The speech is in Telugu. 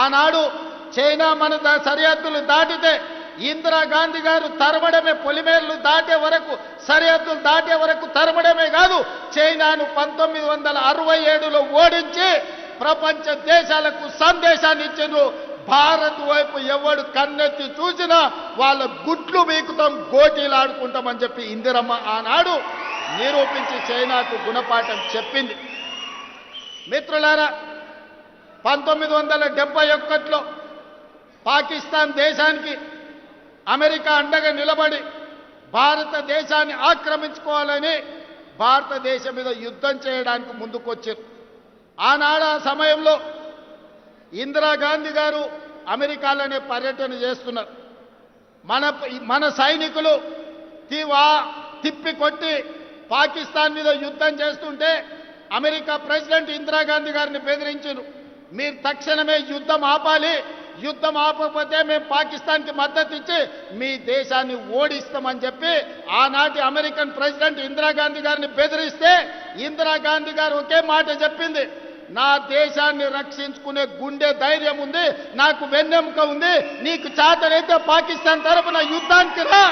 ఆనాడు చైనా మన సరిహద్దులు దాటితే ఇందిరాగాంధీ గారు తరమడమే పొలిమేర్లు దాటే వరకు సరిహద్దులు దాటే వరకు తరమడమే కాదు చైనాను పంతొమ్మిది వందల అరవై ఏడులో ఓడించి ప్రపంచ దేశాలకు సందేశాన్ని ఇచ్చిండ్రు. భారత్ వైపు ఎవడు కన్నెత్తి చూసినా వాళ్ళ గుట్లు మీకుతాం గోటీలు ఆడుకుంటామని చెప్పి ఇందిరమ్మ ఆనాడు నిరూపించి చైనాకు గుణపాఠం చెప్పింది. మిత్రులారా పంతొమ్మిది వందల డెబ్బై ఒకటిలో పాకిస్తాన్ దేశానికి అమెరికా అండగా నిలబడి భారతదేశాన్ని ఆక్రమించుకోవాలని భారతదేశం మీద యుద్ధం చేయడానికి ముందుకొచ్చారు. ఆనాడు ఆ సమయంలో ఇందిరాగాంధీ గారు అమెరికాలోనే పర్యటన చేస్తున్నారు. మన మన సైనికులు తీవా తిప్పి కొట్టి పాకిస్తాన్ మీద యుద్ధం చేస్తుంటే అమెరికా ప్రెసిడెంట్ ఇందిరాగాంధీ గారిని బెదిరించారు. మీరు తక్షణమే యుద్ధం ఆపాలి. యుద్ధం ఆపకపోతే మేము పాకిస్తాన్కి మద్దతు ఇచ్చి మీ దేశాన్ని ఓడిస్తామని చెప్పి ఆనాటి అమెరికన్ ప్రెసిడెంట్ ఇందిరాగాంధీ గారిని బెదిరిస్తే ఇందిరాగాంధీ గారు ఒకే మాట చెప్పింది. నా దేశాన్ని రక్షించుకునే గుండె ధైర్యం ఉంది నాకు వెన్నెముక ఉంది నీకు చాతనైతే పాకిస్తాన్ తరపున యుద్ధానికి రా.